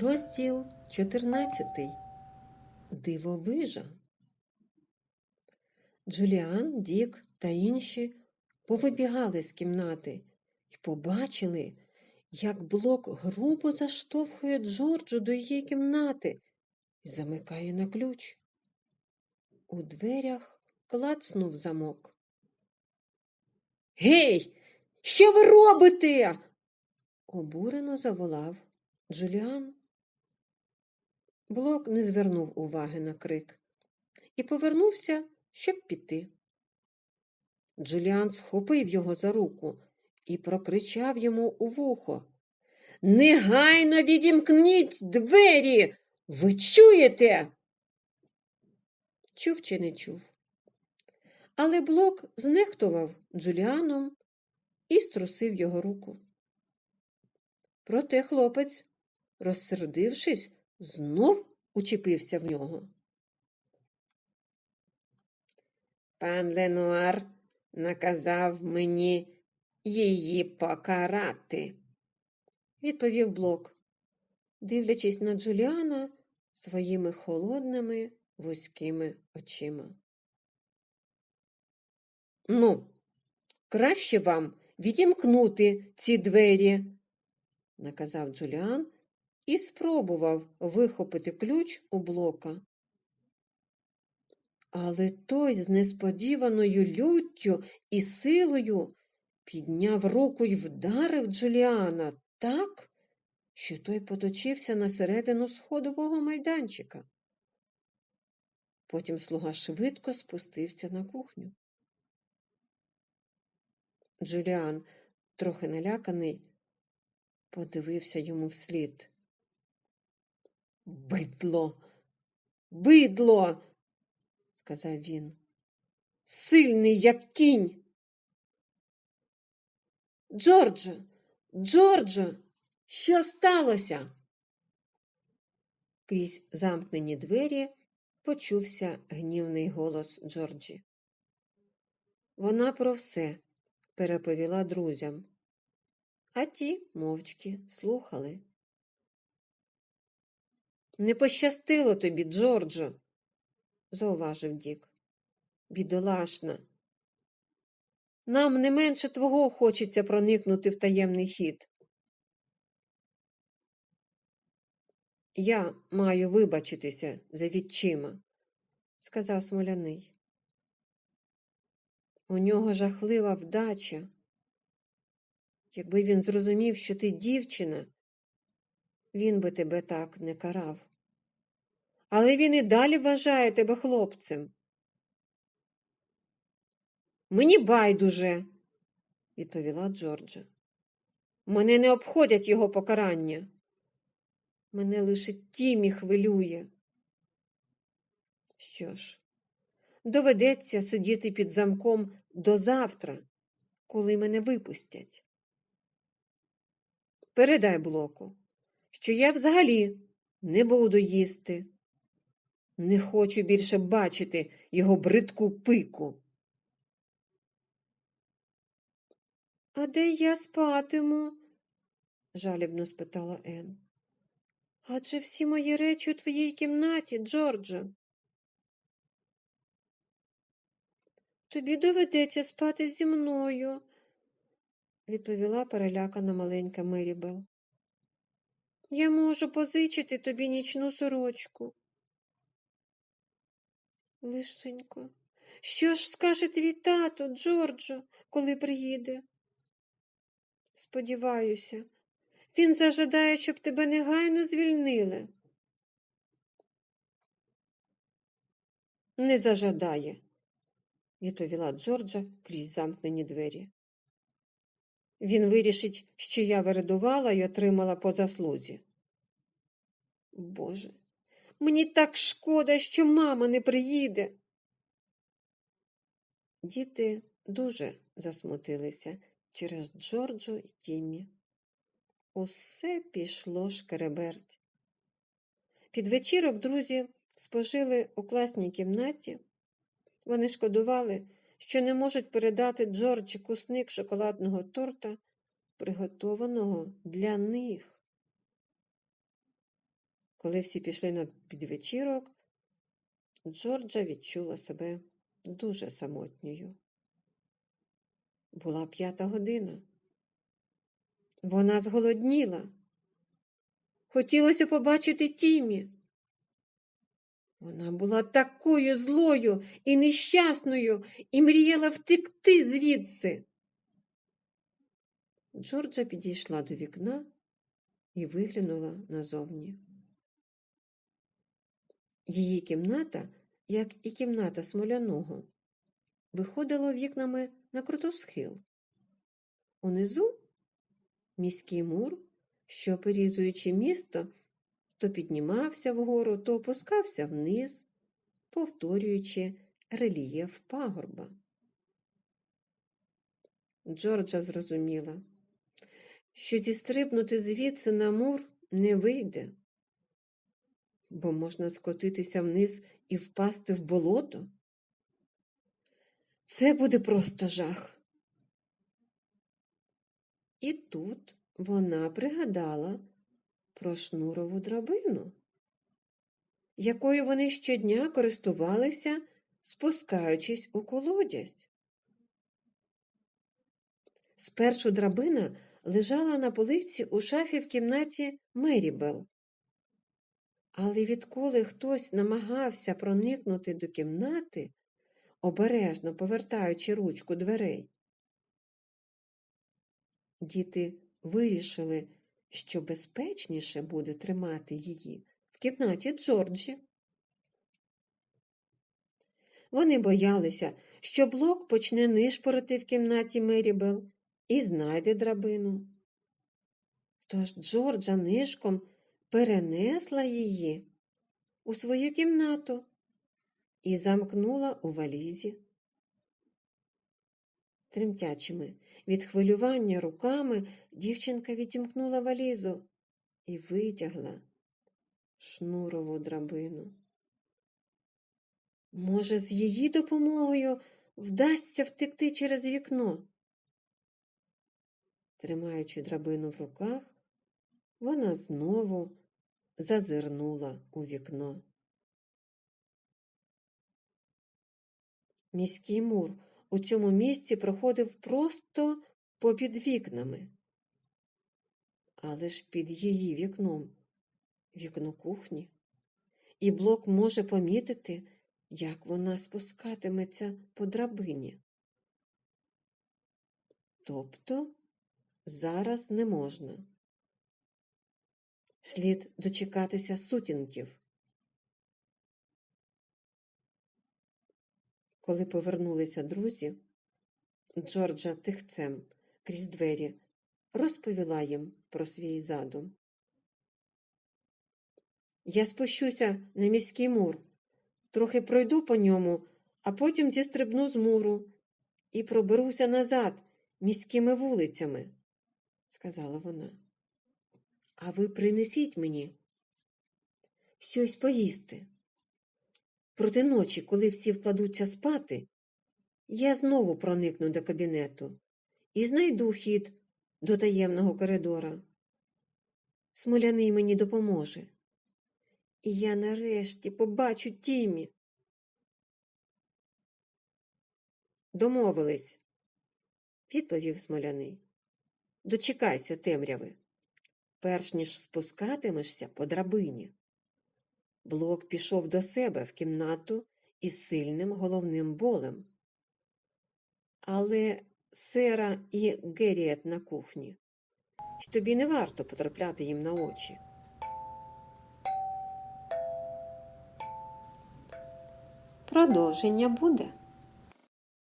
Розділ 14. Дивовижа. Джуліан, Дік та інші повибігали з кімнати і побачили, як блок грубо заштовхує Джорджу до її кімнати і замикає на ключ. У дверях клацнув замок. Гей, що ви робите? обурено заволав Джуліан. Блок не звернув уваги на крик і повернувся, щоб піти. Джуліан схопив його за руку і прокричав йому у вухо. Негайно відімкніть двері. Ви чуєте? Чув чи не чув. Але блок знехтував Джуліаном і струсив його руку. Проте хлопець, розсердившись, знов учепився в нього. Пан Ленуар наказав мені її покарати, відповів Блок, дивлячись на Джуліана своїми холодними вузькими очима. Ну, краще вам відімкнути ці двері, наказав Джуліан і спробував вихопити ключ у блока. Але той з несподіваною люттю і силою підняв руку й вдарив Джуліана так, що той поточився на середину сходового майданчика. Потім слуга швидко спустився на кухню. Джуліан, трохи наляканий, подивився йому вслід. Бидло, бидло, сказав він. Сильний, як кінь. Джорджо, Джорджо, що сталося? Крізь замкнені двері почувся гнівний голос Джорджі. Вона про все переповіла друзям, а ті мовчки слухали. Не пощастило тобі, Джорджо, зауважив Дік. Бідолашна. Нам не менше твого хочеться проникнути в таємний хід. Я маю вибачитися за відчима, сказав смоляний. У нього жахлива вдача. Якби він зрозумів, що ти дівчина, він би тебе так не карав. Але він і далі вважає тебе хлопцем. Мені байдуже, відповіла Джорджа. Мене не обходять його покарання. Мене лише тімі хвилює. Що ж, доведеться сидіти під замком до завтра, коли мене випустять. Передай блоку, що я взагалі не буду їсти. Не хочу більше бачити його бридку пику. А де я спатиму? жалібно спитала Ен. Адже всі мої речі у твоїй кімнаті, Джорджа. Тобі доведеться спати зі мною, відповіла перелякана маленька Мерібел. Я можу позичити тобі нічну сорочку. Лишенько, що ж скаже твій тато, Джорджо, коли приїде? Сподіваюся, він зажадає, щоб тебе негайно звільнили. Не зажадає, відповіла Джорджа крізь замкнені двері. Він вирішить, що я вирадувала і отримала по заслузі. Боже, мені так шкода, що мама не приїде. Діти дуже засмутилися через Джорджу і Тіммі. Усе пішло шкереберть. Під вечірок друзі спожили у класній кімнаті. Вони шкодували, що не можуть передати Джорджі кусник шоколадного торта, приготованого для них. Коли всі пішли на підвечірок, Джорджа відчула себе дуже самотньою. Була п'ята година. Вона зголодніла. Хотілося побачити Тімі. Вона була такою злою і нещасною і мріяла втекти звідси. Джорджа підійшла до вікна і виглянула назовні. Її кімната, як і кімната смоляного, виходила вікнами на крутосхил. Унизу міський мур, що, перізуючи місто, то піднімався вгору, то опускався вниз, повторюючи рельєф пагорба. Джорджа зрозуміла, що зістрибнути звідси на мур не вийде, бо можна скотитися вниз і впасти в болото. Це буде просто жах. І тут вона пригадала про шнурову драбину, якою вони щодня користувалися, спускаючись у колодязь. Спершу драбина лежала на полиці у шафі в кімнаті Мерібел. Але відколи хтось намагався проникнути до кімнати, обережно повертаючи ручку дверей, діти вирішили, що безпечніше буде тримати її в кімнаті Джорджі. Вони боялися, що блок почне нишпорити в кімнаті Мерібел і знайде драбину. Тож Джорджа нишком перенесла її у свою кімнату і замкнула у валізі. Тремтячими від хвилювання руками дівчинка відімкнула валізу і витягла шнурову драбину. Може, з її допомогою вдасться втекти через вікно. Тримаючи драбину в руках, вона знову зазирнула у вікно. Міський мур у цьому місці проходив просто попід вікнами. Але ж під її вікном вікно кухні, і блок може помітити, як вона спускатиметься по драбині. Тобто зараз не можна. Слід дочекатися сутінків. Коли повернулися друзі, Джорджа тихцем крізь двері розповіла їм про свій задум. Я спущуся на міський мур, трохи пройду по ньому, а потім зістрибну з муру і проберуся назад міськими вулицями, сказала вона. А ви принесіть мені щось поїсти. Проти ночі, коли всі вкладуться спати, я знову проникну до кабінету і знайду хід до таємного коридора. Смоляний мені допоможе. І я нарешті побачу Тімі. Домовились, відповів смоляний. Дочекайся темряви, перш ніж спускатимешся по драбині. Блок пішов до себе в кімнату із сильним головним болем. Але сера і Геріет на кухні. І тобі не варто потрапляти їм на очі. Продовження буде.